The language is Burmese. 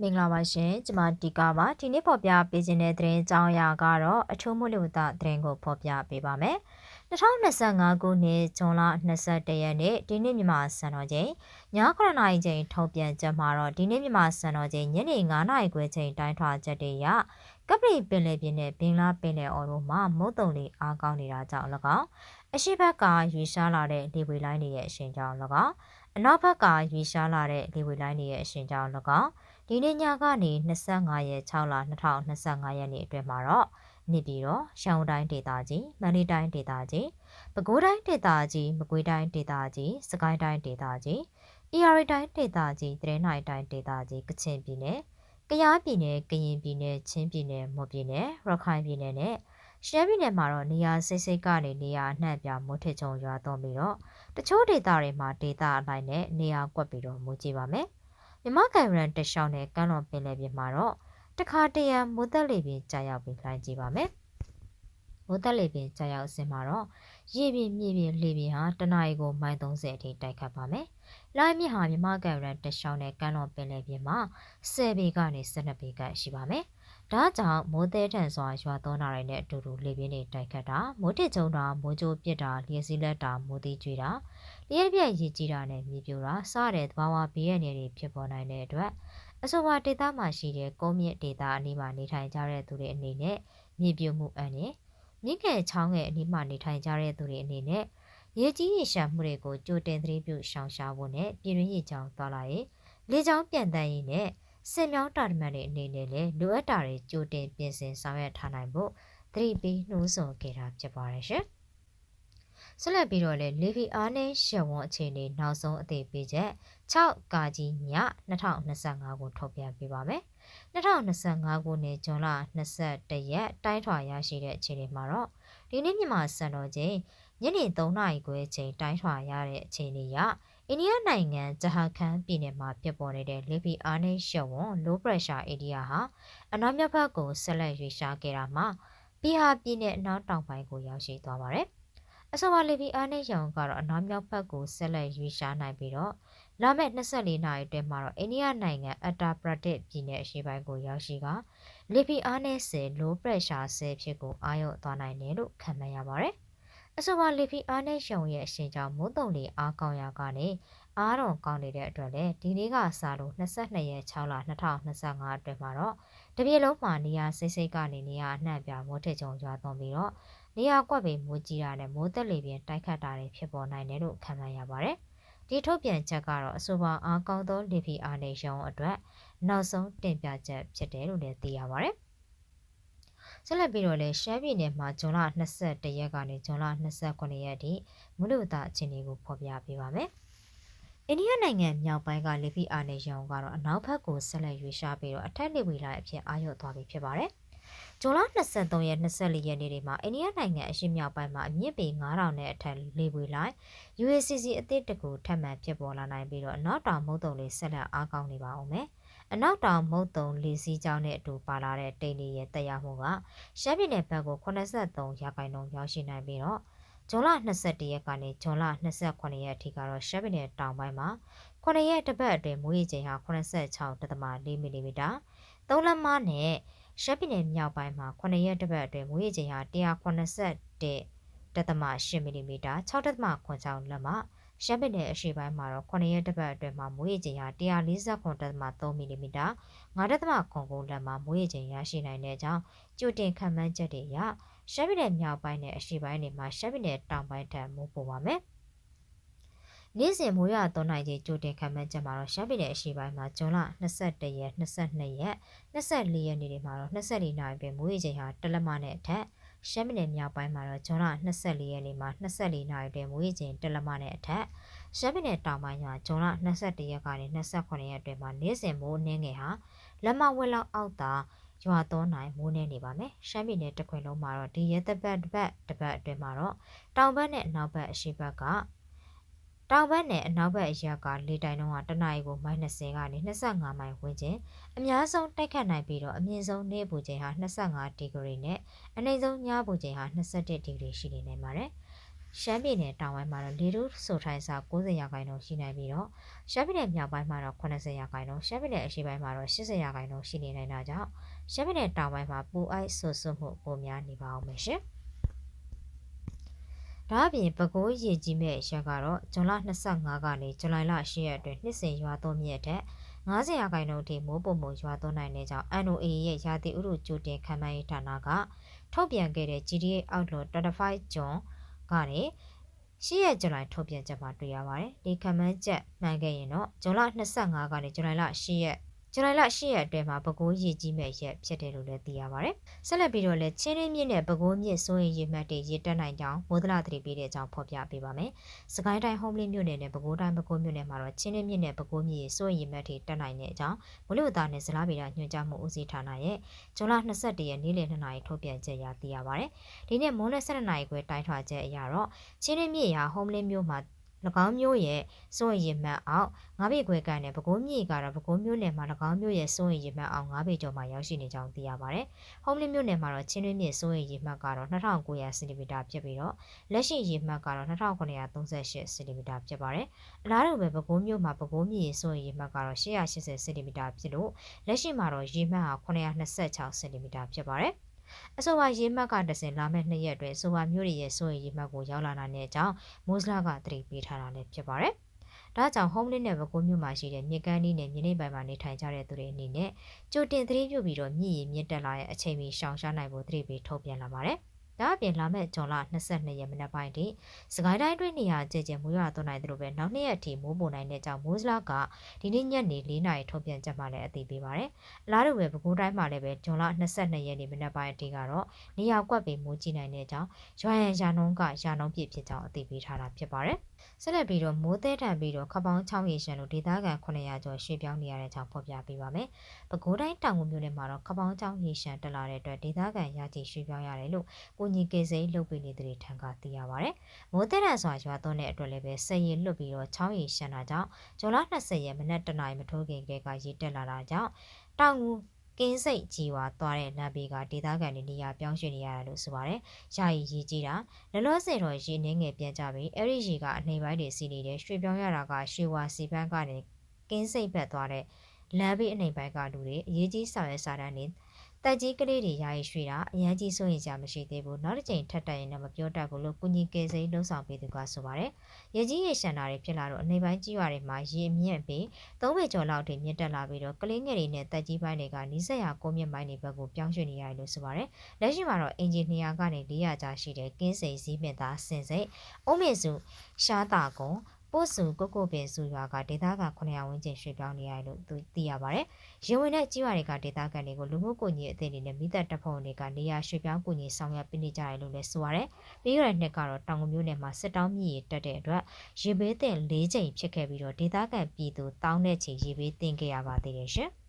မင်္ဂလာပါရှင်ကျွန်မဒီကာပါဒီနေ့ဖော်ပြပေးခြင်းတဲ့သတင်းအကြောင်းအရာကတော့အချိုးမလို့သသတင်းကိုဖော်ပြပေးပါမယ်2025ခုနှစ်ဇွန်လ22ရက်နေ့ဒီနေ့မြန်မာစံတော်ချိန်ည9:00နာရီချိန်ထုတ်ပြန်ချက်မှာတော့ဒီနေ့မြန်မာစံတော်ချိန်ညနေ9:00နာရီခွဲချိန်တိုင်းထွာချက်တွေရကပရီပင်လယ်ပြင်နဲ့ဘင်္ဂလားပင်လယ်အော်တို့မှာမုတ်တုံလေးအားကောင်းနေတာကြောင့်၎င်းအရှိဘက်ကရွေရှားလာတဲ့လေဝေလိုင်းတွေရဲ့အရှင်ကြောင့်၎င်းအနောက်ဘက်ကရွေရှားလာတဲ့လေဝေလိုင်းတွေရဲ့အရှင်ကြောင့်၎င်း ဒီနေ့ညကနေ25ရက်6လ2025ရက်နေ့အတွင်းမှာတော့နေပြည်တော်ရှောင်းတိုင်းဒေသကြီးမန္တလေးတိုင်းဒေသကြီးပဲခူးတိုင်းဒေသကြီးမကွေးတိုင်းဒေသကြီးစကိုင်းတိုင်းဒေသကြီးအေရရီတိုင်းဒေသကြီးတရင်နိုင်တိုင်းဒေသကြီးကချင်ပြည်နယ်ကယားပြည်နယ်ကရင်ပြည်နယ်ချင်းပြည်နယ်မွန်ပြည်နယ်ရခိုင်ပြည်နယ်နဲ့ရှမ်းပြည်နယ်မှာတော့နေရာစိတ်စိတ်ကနေနေရာအနှံ့ပြမိုးထစ်ချုံရွာသွန်းပြီးတော့တချို့ဒေသတွေမှာဒေသအလိုက်နဲ့နေရာကွက်ပြီးတော့မိုးကြည့်ပါမယ်။ မြမကန်ရန်တရှောင်းနဲ့ကမ်းလွန်ပင်လယ်ပြင်မှာတော့တခါတရံမိုးသက်လေပြင်ကြာရောက်ပြီးလှိုင်းကြည့်ပါမယ်။မိုးသက်လေပြင်ကြာရောက်အစင်မှာတော့ရေပြင်မြေပြင်လေပြင်ဟာတနအီကိုမိုင်30အထိတိုက်ခတ်ပါမယ်။လိုင်းမြဟာမြမကန်ရန်တရှောင်းနဲ့ကမ်းလွန်ပင်လယ်ပြင်မှာ10ပေကနေ12ပေကရှိပါမယ်။ ဒါကြောင့်မိုးသည်ထန်စွာရွာသွန်းတာတွေနဲ့အတူတူလေပြင်းတွေတိုက်ခတ်တာမိုးတစ်ချုံတာမိုးကြိုးပစ်တာလျှက်စီးလက်တာမိုးသီးကျွေးတာလျှက်ပြက်ရည်ကြီးတာနဲ့မြေပြိုတာစတဲ့သဘာဝဘေးရည်တွေဖြစ်ပေါ်နိုင်တဲ့အတွက်အဆိုပါဒေသမှာရှိတဲ့ကုန်းမြင့်ဒေသအနီးမှာနေထိုင်ကြတဲ့သူတွေအနေနဲ့မြေပြိုမှုအန္တရာယ်မြင့်ငယ်ချောင်းငယ်အနီးမှာနေထိုင်ကြတဲ့သူတွေအနေနဲ့ရေကြီးရေရှာမှုတွေကိုကြိုတင်သတိပြုရှောင်ရှားဖို့နဲ့ပြည်တွင်းရေချောင်းသွားလာရေးလေချောင်းပြန်တန်းရေးနဲ့ စင်မြောင်းတာတမန်တွေအနေနဲ့လည်းလိုအပ်တာတွေကြိုတင်ပြင်ဆင်ဆောင်ရွက်ထားနိုင်ဖို့သတိပေးနှိုးဆော်ခဲ့တာဖြစ်ပါတယ်ရှင်။ဆက်လက်ပြီးတော့လေလေဗီအားနဲ့ရှက်ဝွန်အခြေအနေနောက်ဆုံးအသေးပေးချက်6ကာကြီးည2025ကိုထုတ်ပြန်ပေးပါမယ်2025ခုနှစ်ဇွန်လ21ရက်တိုင်းထွာရရှိတဲ့အခြေအနေမှာတော့ဒီနေ့မြန်မာစံတော်ချိန်ညနေ3နာရီခွဲချိန်တိုင်းထွာရတဲ့အခြေအနေရ အိန္ဒိယနိုင်ငံဂျဟာခန်ပြည်နယ်မှာဖြစ်ပေါ်နေတဲ့လေဗီအားနဲ့ရှက်ဝွန် low pressure area ဟာအနောက်မြောက်ဘက်ကိုဆက်လက်ရွေ့ရှားခဲ့တာမှာဘီဟာပြည်နယ်အနောက်တောင်ပိုင်းကိုရောက်ရှိသွားပါတယ်။အဆိုပါလေဗီအားနဲ့ရောင်ကတော့အနောက်မြောက်ဘက်ကိုဆက်လက်ရွေးရှားနိုင်ပြီးတော့လာမယ့်24နာရီအတွင်းမှာတော့အိန္ဒိယနိုင်ငံအတ္တာပရဒစ်ပြည်နယ်အရှေ့ပိုင်းကိုရောက်ရှိကလေဗီအားနဲ့ဆယ် low pressure ဆယ်ဖြစ်ကိုအာရုံသွားနိုင်တယ်လို့ခန့်မှန်းရပါတယ်။ အဆိုပါလေဗီအားနဲ့ရောင်ရဲ့အရှင်ကြောင့်မိုးတုံလေးအားကောင်းရာကနေအားတော်ကောင်းနေတဲ့အတွက်လည်းဒီနေ့ကစလို့22ရက်6လ2025အတွင်းမှာတော့တပြေလုံးမှာနေရာစိတ်စိတ်ကနေနေရာအနှံ့ပြမိုးထစ်ကြုံရွာသွန်းပြီးတော့နေရာကွက်ပင်မိုးကြီးတာနဲ့မိုးသက်လေပြင်တိုက်ခတ်တာတွေဖြစ်ပေါ်နိုင်တယ်လို့ခန့်မှန်းရပါတယ်။ဒီထုတ်ပြန်ချက်ကတော့အဆိုပါအားကောင်းသောလေဖီအားနဲ့ရောင်းအတွက်နောက်ဆုံးတင်ပြချက်ဖြစ်တယ်လို့လည်းသိရပါတယ်။ ဆက်လက်ပြီးတော့လည်းရှမ်းပြည်နယ်မှာဇွန်လ22ရက်ကနေဇွန်လ29ရက်ထိမုဒုတာအခြေအနေကိုဖော်ပြပေးပါမယ်။အိန္ဒိယနိုင်ငံမြောက်ပိုင်းကလေဖီအာနယ်ရောင်ကတော့အနောက်ဘက်ကိုဆက်လက်ရွေ့ရှားပြီးတော့အထက်လေဝေလာအဖြစ်အာရုံသွားပြီးဖြစ်ပါတယ်။ဇွန်လ23ရက်24ရက်နေ့တွေမှာအိန္ဒိယနိုင်ငံအရှေ့မြောက်ပိုင်းမှာအမြင့်ပေ9000နဲ့အထက်လေပွေလိုက် UACC အသစ်တကူထပ်မံဖြစ်ပေါ်လာနိုင်ပြီးတော့အနောက်တောင်မုတ်တုံလေးဆက်လက်အားကောင်းနေပါအောင်မယ်။ အနောက်တောင်မုတ်တုံလေစီးကြောင်းနဲ့အတူပါလာတဲ့တိမ်လေးရဲ့တက်ရောက်မှုကရှမ်းပြည်နယ်ဘက်ကို83ရာခိုင်နှုန်းရောက်ရှိနိုင်ပြီးတော့ဇွန်လ22ရက်ကနေဇွန်လ28ရက်အထိကတော့ရှမ်းပြည်နယ်တောင်ပိုင်းမှာ9ရက်တစ်ပတ်အတွင်းမိုးရေချိန်ဟာ86.4မီလီမီတာ၃လက်မနဲ့ရှမ်းပြည်နယ်မြောက်ပိုင်းမှာ9ရက်တစ်ပတ်အတွင်းမိုးရေချိန်ဟာ181ဒသမ8မီလီမီတာ6ဒသမ96လက်မှ ရှမ်းပြည်နယ်အရှေ့ပိုင်းမှာတော့9ရက်တစ်ပတ်အတွင်းမှာမိုးရေချိန်ဟာ149ဒသမ3မီလီမီတာ9ဒသမ9လက်မှမိုးရေချိန်ရရှိနိုင်တဲ့အကြောင်းကြိုတင်ခန့်မှန်းချက်တွေအရရှမ်းပြည်နယ်မြောက်ပိုင်းနဲ့အရှေ့ပိုင်းတွေမှာရှမ်းပြည်နယ်တောင်ပိုင်းထက်မိုးပိုပါမယ်။နေ့စဉ်မိုးရွာသွန်းနိုင်ခြင်းကြိုတင်ခံမှန်းချက်မှာတော့ရှမ်းပြည်နယ်အရှေ့ပိုင်းမှာဇွန်လ22ရက်22ရက်24ရက်နေ့တွေမှာတော့24နာရီတွင်မိုးရေချိန်ဟာတလက်မနဲ့အထက် ရှမ်းပြည်နယ်မြောက်ပိုင်းမှာတော့ဇွန်လ24ရက်နေ့မှာ24နာရီတွင်မိုးရေချိန်တလက်မနဲ့အထက်ရှမ်းပြည်နယ်တောင်ပိုင်းမှာဇွန်လ21ရက်ကနေ28ရက်အတွင်းမှာနေ့စဉ်မိုးနှင်းငယ်ဟာလက်မဝက်လောက်အောက်သာရွာသွန်းနိုင်မိုးနေနေပါမယ်။ရှမ်းပြည်နယ်တခွင်လုံးမှာတော့ဒီရက်သက်ပတ်တစ်ပတ်တစ်ပတ်အတွင်းမှာတော့တောင်ဘက်နဲ့အနောက်ဘက်အရှေ့ဘက်က တောင်ဘက်နဲ့အနောက်ဘက်အရက်ကလေတိုင်တုံးကတနအီကို -20 ကနေ25မိုင်ဝန်းကျင်အများဆုံးတိုက်ခတ်နိုင်ပြီးတော့အမြင့်ဆုံးနေ့ပူချိန်ဟာ25ဒီဂရီနဲ့အနိမ့်ဆုံးညပူချိန်ဟာ21ဒီဂရီရှိနေနိုင်ပါတယ်။ရှမ်းပြည်နယ်တောင်ပိုင်းမှာတော့လေထုဆိုထိုင်းစာ90ရာခိုင်နှုန်းရှိနိုင်ပြီးတော့ရှမ်းပြည်နယ်မြောက်ပိုင်းမှာတော့80ရာခိုင်နှုန်းရှမ်းပြည်နယ်အရှေ့ပိုင်းမှာတော့80ရာခိုင်နှုန်းရှိနေနိုင်တာကြောင့်ရှမ်းပြည်နယ်တောင်ပိုင်းမှာပူအိုက်ဆွဆွမှုပိုများနေပါအောင်မယ်ရှင်။ ဒါအပြင်ပဲခူးရေကြီးမဲ့ရက်ကတော့ဇွန်လ25ကနေဇူလိုင်လ10ရက်အတွင်းနှစ်စဉ်ရွာသွန်းမြင့်တဲ့90ရာခိုင်နှုန်းထိမိုးပုံမှုရွာသွန်းနိုင်တဲ့ကြောင့် NOA ရဲ့ရာသီဥတုကြိုတင်ခံမှန်းရေးဌာနကထုတ်ပြန်ခဲ့တဲ့ GDA Outlook 25ဂျွန်ကနေရှိရဇူလိုင်ထုတ်ပြန်ချက်မှာတွေ့ရပါတယ်။ဒီခံမှန်းချက်မှန်ခဲ့ရင်တော့ဇွန်လ25ကနေဇူလိုင်လ10ရက် ဇူလိုင်လ10ရက်အတွင်းမှာပဲခူးရည်ကြီးမဲ့ရက်ဖြစ်တယ်လို့လည်းသိရပါတယ်။ဆက်လက်ပြီးတော့လည်းချင်းရင်းမြစ်နဲ့ပဲခူးမြစ်စိုးရင်ရည်မှတ်တွေရည်တက်နိုင်ကြောင်းမိုးဒလသတိပေးတဲ့အကြောင်းဖော်ပြပေးပါမယ်။စကိုင်းတိုင်းဟုံးလင်းမြို့နယ်နဲ့ပဲခူးတိုင်းပဲခူးမြို့နယ်မှာတော့ချင်းရင်းမြစ်နဲ့ပဲခူးမြစ်စိုးရင်ရည်မှတ်တွေတက်နိုင်တဲ့အကြောင်းမလို့သားနဲ့ဇလားဗီတာညွှန်ကြားမှုဦးစီးဌာနရဲ့ဇွန်လ22ရက်နေ့လယ်2နာရီထုတ်ပြန်ချက်အရသိရပါတယ်။ဒီနေ့မိုးလယ်7နာရီခွဲတိုင်းထွာချက်အရတော့ချင်းရင်းမြစ်ရာဟုံးလင်းမြို့မှာ၎ င်းမျိုးရဲ့စိုးရင်မှတ်အောင်ငါးပေခွဲကန်နဲ့ပဲခူးမြေကတော့ပဲခူးမျိုးနယ်မှာ၎င်းမျိုးရဲ့စိုးရင်မှတ်အောင်ငါးပေကျော်မှာရောက်ရှိနေကြောင်းသိရပါတယ်။ဟုံးလင်းမျိုးနယ်မှာတော့ချင်းတွင်းမြေစိုးရင်မှတ်ကတော့2900စင်တီမီတာဖြစ်ပြီးတော့လက်ရှိရေမှတ်ကတော့2938စင်တီမီတာဖြစ်ပါတယ်။အလားတူပဲပဲခူးမျိုးမှာပဲခူးမြေစိုးရင်မှတ်ကတော့880စင်တီမီတာဖြစ်လို့လက်ရှိမှာတော့ရေမှတ်ဟာ926စင်တီမီတာဖြစ်ပါတယ်။ အဆိုပါရေမှတ်ကတစင်လာမယ့်နှစ်ရက်အတွင်းဆိုပါမျိုးတွေရဲ့စိုးရိမ်ရေမှတ်ကိုရောက်လာနိုင်တဲ့အကြောင်းမိုးစလာကသတိပေးထားတာလည်းဖြစ်ပါတယ်။ဒါကြောင့် home link နဲ့ပဲကိုမြို့မှာရှိတဲ့မြေကမ်းနီးနဲ့မြေနိမ့်ပိုင်းမှာနေထိုင်ကြတဲ့သူတွေအနေနဲ့ကြိုတင်သတိပြုပြီးတော့မြည်ရည်မြင့်တက်လာတဲ့အချိန်မီရှောင်ရှားနိုင်ဖို့သတိပေးထုတ်ပြန်လာပါတယ်။ ဒါအပြင်လာမယ့်ဇွန်လ22ရက်မနက်ပိုင်းထိစကိုင်းတိုင်းတွင်းနေရာကျကျမိုးရွာသွန်းနိုင်တယ်လို့ပဲနောက်နှစ်ရက်ထိမိုးပုံနိုင်တဲ့ကြောင့်မိုးစလာကဒီနေ့ညနေ4နာရီထုတ်ပြန်ချက်မှလည်းအသိပေးပါတယ်။အလားတူပဲပဲခူးတိုင်းမှာလည်းပဲဇွန်လ22ရက်နေ့မနက်ပိုင်းအထိကတော့နေရာကွက်ပင်မိုးကြီးနိုင်တဲ့ကြောင့်ရွာရန်ရာနှုန်းကရာနှုန်းပြည့်ဖြစ်ကြောင်းအသိပေးထားတာဖြစ်ပါတယ်။ ဆက်လက်ပြီးတော့မိုးသေးထန်ပြီးတော့ခပောင်း6ရေရှမ်းလို့ဒေသခံ900ကျော်ရွှေ့ပြောင်းနေရတဲ့ကြောင့်ဖော်ပြပေးပါမယ်။ပဲခူးတိုင်းတောင်ငူမြို့နယ်မှာတော့ခပောင်း6ရေရှမ်းတက်လာတဲ့အတွက်ဒေသခံရာချီရွှေ့ပြောင်းရတယ်လို့ကိုကြီးကေစိလုပ်ပေးနေတဲ့တွေထံကသိရပါဗျ။မိုးသေးထန်စွာရွာသွန်းတဲ့အတွက်လည်းပဲစက်ရည်လွတ်ပြီးတော့6ရေရှမ်းတာကြောင့်ဇွန်လ20ရက်မနက်တနာရီမထိုးခင်ကလေးကရေတက်လာတာကြောင့်တောင်ငူ ကင်းစိတ်ကြီးဝါသွားတဲ့လမ်းဘေးကဒေသခံတွေနေရာပြောင်းရွှေ့နေရတယ်လို့ဆိုပါတယ်။ယာယီရေးကြီးတာလလောဆယ်တော့ရေနှင်းငယ်ပြန်ကြပြီးအဲ့ဒီရေကအနေပိုင်းတွေစီနေတဲ့ရွှေပြောင်းရတာကရွှေဝါစီပန်းကနေကင်းစိတ်ဘက်သွားတဲ့လမ်းဘေးအနေပိုင်းကလူတွေအရေးကြီးဆောင်ရွက်စာတမ်းတွေ တက်ကြီးကလေးတွေယာယီရွှေ့တာအရန်ကြီးစိုးရင်ကြမရှိသေးဘူးနောက်တစ်ချိန်ထပ်တက်ရင်လည်းမပြောတတ်ဘူးလို့ကုညီကေစိန်လှုံ့ဆော်ပေးသူကဆိုပါတယ်။ရေကြီးရေရှမ်းတာတွေဖြစ်လာတော့အနေပိုင်းကြီးရွာတွေမှာရေမြင့်ပြီးသုံးပေကျော်လောက်ထိမြင့်တက်လာပြီးတော့ကလေးငယ်တွေနဲ့တက်ကြီးပိုင်းတွေကနီးစပ်ရာကုန်းမြင့်ပိုင်းတွေဘက်ကိုပြောင်းရွှေ့နေရတယ်လို့ဆိုပါတယ်။လက်ရှိမှာတော့အင်ဂျင်နီယာကနေ400ကျားရှိတဲ့ကင်းစိန်စည်းပင်သားစင်စိတ်အုံးမေစုရှားတာကုံ ပို့စုကိုကိုပင်စုရွာကဒေသခံ900ဝန်းကျင်ရွှေ့ပြောင်းနေရတယ်လို့သူသိရပါတယ်။ရေဝင်တဲ့ကြီးရွာတွေကဒေသခံတွေကိုလူမှုကူညီအသင်းတွေနဲ့မိသက်တပ်ဖွဲ့တွေကနေရာရွှေ့ပြောင်းကူညီဆောင်ရွက်ပေးနေကြတယ်လို့လည်းဆိုရတယ်။ပြီးရတဲ့နှစ်ကတော့တောင်ငမျိုးနယ်မှာစစ်တောင်းမြည်တက်တဲ့အတွက်ရေဘေးတင်၄ချိန်ဖြစ်ခဲ့ပြီးတော့ဒေသခံပြည်သူတောင်းတဲ့ချိန်ရေဘေးတင်ခဲ့ရပါသေးတယ်ရှင်။